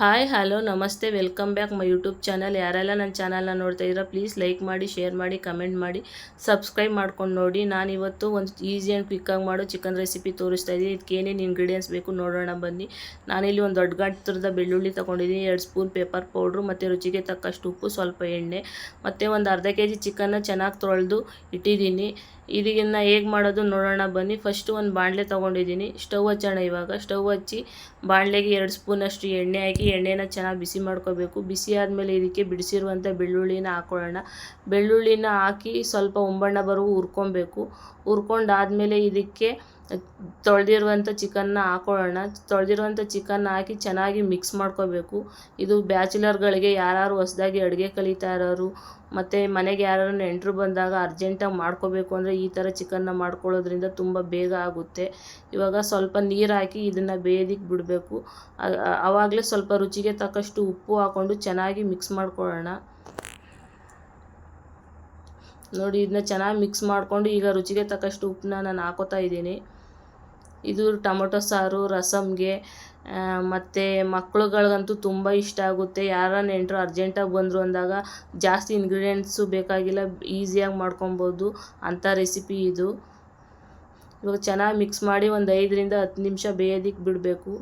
Hi, hello, ನಮಸ್ತೆ, welcome back my YouTube channel. ಯಾರೆಲ್ಲ ನನ್ನ ಚಾನಲ್ನ ನೋಡ್ತಾ ಇದ್ದೀರಾ, ಪ್ಲೀಸ್ ಲೈಕ್ ಮಾಡಿ, ಶೇರ್ ಮಾಡಿ, ಕಮೆಂಟ್ ಮಾಡಿ, ಸಬ್ಸ್ಕ್ರೈಬ್ ಮಾಡ್ಕೊಂಡು ನೋಡಿ. ನಾನು ಇವತ್ತು ಒಂದು ಈಸಿ ಆ್ಯಂಡ್ ಕ್ವಿಕ್ಕಾಗಿ ಮಾಡೋ ಚಿಕನ್ ರೆಸಿಪಿ ತೋರಿಸ್ತಾ ಇದ್ದೀನಿ. ಇದಕ್ಕೆ ಏನೇನು ಇಂಗ್ರೀಡಿಯೆಂಟ್ಸ್ ಬೇಕು ನೋಡೋಣ ಬನ್ನಿ. ನಾನಿಲ್ಲಿ ಒಂದು ದೊಡ್ಡ ಗಾತ್ರದ ಬೆಳ್ಳುಳ್ಳಿ ತೊಗೊಂಡಿದ್ದೀನಿ. ಎರಡು ಸ್ಪೂನ್ ಪೇಪರ್ ಪೌಡ್ರು ಮತ್ತು ರುಚಿಗೆ ತಕ್ಕಷ್ಟು ಉಪ್ಪು, ಸ್ವಲ್ಪ ಎಣ್ಣೆ, ಮತ್ತು ಒಂದು ಅರ್ಧ ಕೆ ಜಿ ಚಿಕನ್ನ ಚೆನ್ನಾಗಿ ತೊಳೆದು ಇಟ್ಟಿದ್ದೀನಿ. ಇದನ್ನ ಹೇಗೆ ಮಾಡೋದು ನೋಡೋಣ. ಬನ್ನಿ ಫಸ್ಟು ಒಂದು ಬಾಣಲೆ ತೊಗೊಂಡಿದ್ದೀನಿ. ಸ್ಟವ್ ಹಚ್ಚೋಣ ಇವಾಗ. ಸ್ಟವ್ ಹಚ್ಚಿ ಬಾಣಲೆಗೆ ಎರಡು ಸ್ಪೂನಷ್ಟು ಎಣ್ಣೆ ಹಾಕಿ, ಎಣ್ಣೆನ ಚೆನ್ನಾಗಿ ಬಿಸಿ ಮಾಡ್ಕೋಬೇಕು. ಬಿಸಿ ಆದಮೇಲೆ ಇದಕ್ಕೆ ಬಿಡಿಸಿರುವಂಥ ಬೆಳ್ಳುಳ್ಳಿನ ಹಾಕ್ಕೊಳ್ಳೋಣ ಬೆಳ್ಳುಳ್ಳಿನ ಹಾಕಿ ಸ್ವಲ್ಪ ಒಂಬಣ್ಣ ಬರುವ ಹುರ್ಕೊಬೇಕು. ಹುರ್ಕೊಂಡಾದ್ಮೇಲೆ ಇದಕ್ಕೆ ತೊಳೆದಿರುವಂಥ ಚಿಕನ್ನ ಹಾಕೊಳ್ಳೋಣ. ತೊಳೆದಿರುವಂಥ ಚಿಕನ್ ಹಾಕಿ ಚೆನ್ನಾಗಿ ಮಿಕ್ಸ್ ಮಾಡ್ಕೋಬೇಕು. ಇದು ಬ್ಯಾಚುಲರ್ಗಳಿಗೆ ಯಾರು ಹೊಸ್ದಾಗಿ ಅಡುಗೆ ಕಲಿತಾ ಇರೋರು ಮತ್ತು ಮನೆಗೆ ಯಾರು ನೆಂಟರು ಬಂದಾಗ ಅರ್ಜೆಂಟಾಗಿ ಮಾಡ್ಕೋಬೇಕು ಅಂದರೆ ಈ ಥರ ಚಿಕನ್ನ ಮಾಡ್ಕೊಳ್ಳೋದ್ರಿಂದ ತುಂಬ ಬೇಗ ಆಗುತ್ತೆ. ಇವಾಗ ಸ್ವಲ್ಪ ನೀರು ಹಾಕಿ ಇದನ್ನು ಬೇಯೋದಕ್ಕೆ ಬಿಡಬೇಕು. ಆವಾಗಲೇ ಸ್ವಲ್ಪ ರುಚಿಗೆ ತಕ್ಕಷ್ಟು ಉಪ್ಪು ಹಾಕ್ಕೊಂಡು ಚೆನ್ನಾಗಿ ಮಿಕ್ಸ್ ಮಾಡ್ಕೊಳ್ಳೋಣ. ನೋಡಿ, ಇದನ್ನ ಚೆನ್ನಾಗಿ ಮಿಕ್ಸ್ ಮಾಡಿಕೊಂಡು ಈಗ ರುಚಿಗೆ ತಕ್ಕಷ್ಟು ಉಪ್ಪನ್ನ ನಾನು ಹಾಕೋತಾ ಇದ್ದೀನಿ. ಇದು ಟೊಮೊಟೊ ಸಾರು ರಸಮ್ಗೆ ಮತ್ತು ಮಕ್ಳುಗಳ್ಗಂತೂ ತುಂಬ ಇಷ್ಟ ಆಗುತ್ತೆ. ಯಾರ ನೆಂಟರು ಅರ್ಜೆಂಟಾಗಿ ಬಂದರು ಅಂದಾಗ ಜಾಸ್ತಿ ಇಂಗ್ರೀಡಿಯೆಂಟ್ಸು ಬೇಕಾಗಿಲ್ಲ ಈಸಿಯಾಗಿ ಮಾಡ್ಕೊಬೋದು. ಅಂಥ ರೆಸಿಪಿ ಇದು. ಇವಾಗ ಚೆನ್ನಾಗಿ ಮಿಕ್ಸ್ ಮಾಡಿ ಒಂದು ಐದರಿಂದ ಹತ್ತು ನಿಮಿಷ ಬೇಯೋದಿಕ್ಕೆ ಬಿಡಬೇಕು.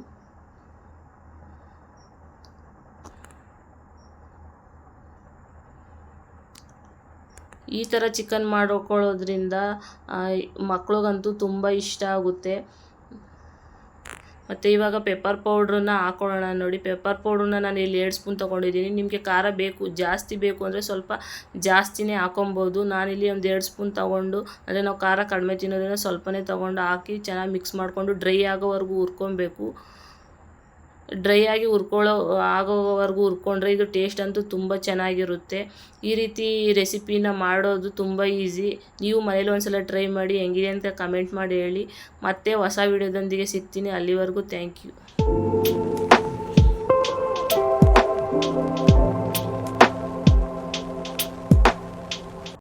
ಈ ಥರ ಚಿಕನ್ ಮಾಡ್ಕೊಳ್ಳೋದ್ರಿಂದ ಮಕ್ಳಿಗಂತೂ ತುಂಬ ಇಷ್ಟ ಆಗುತ್ತೆ. ಮತ್ತು ಇವಾಗ ಪೆಪ್ಪರ್ ಪೌಡ್ರನ್ನ ಹಾಕೊಳ್ಳೋಣ ನೋಡಿ. ಪೆಪ್ಪರ್ ಪೌಡ್ರನ್ನ ನಾನು ಇಲ್ಲಿ ಎರಡು ಸ್ಪೂನ್ ತೊಗೊಂಡಿದ್ದೀನಿ. ನಿಮಗೆ ಖಾರ ಬೇಕು, ಜಾಸ್ತಿ ಬೇಕು ಅಂದರೆ ಸ್ವಲ್ಪ ಜಾಸ್ತಿನೇ ಹಾಕೊಬೋದು. ನಾನಿಲ್ಲಿ ಒಂದು ಎರಡು ಸ್ಪೂನ್ ತೊಗೊಂಡು, ಅಂದರೆ ನಾವು ಖಾರ ಕಡಿಮೆ ತಿನ್ನೋದ್ರಿಂದ ಸ್ವಲ್ಪನೇ ತೊಗೊಂಡು ಹಾಕಿ ಚೆನ್ನಾಗಿ ಮಿಕ್ಸ್ ಮಾಡಿಕೊಂಡು ಡ್ರೈ ಆಗೋವರೆಗೂ ಹುರ್ಕೊಬೇಕು. ಡ್ರೈ ಆಗಿ ಹುರ್ಕೊಳ್ಳೋ, ಆಗೋವರೆಗೂ ಹುರ್ಕೊಂಡ್ರೆ ಇದು ಟೇಸ್ಟ್ ಅಂತೂ ತುಂಬ ಚೆನ್ನಾಗಿರುತ್ತೆ. ಈ ರೀತಿ ರೆಸಿಪಿನ ಮಾಡೋದು ತುಂಬ ಈಸಿ ನೀವು ಮನೇಲಿ ಒಂದು ಸಲ ಟ್ರೈ ಮಾಡಿ ಹೆಂಗಿದೆ ಅಂತ ಕಮೆಂಟ್ ಮಾಡಿ ಹೇಳಿ. ಮತ್ತೆ ಹೊಸ ವಿಡಿಯೋದೊಂದಿಗೆ ಸಿಗ್ತೀನಿ. ಅಲ್ಲಿವರೆಗೂ ಥ್ಯಾಂಕ್ ಯು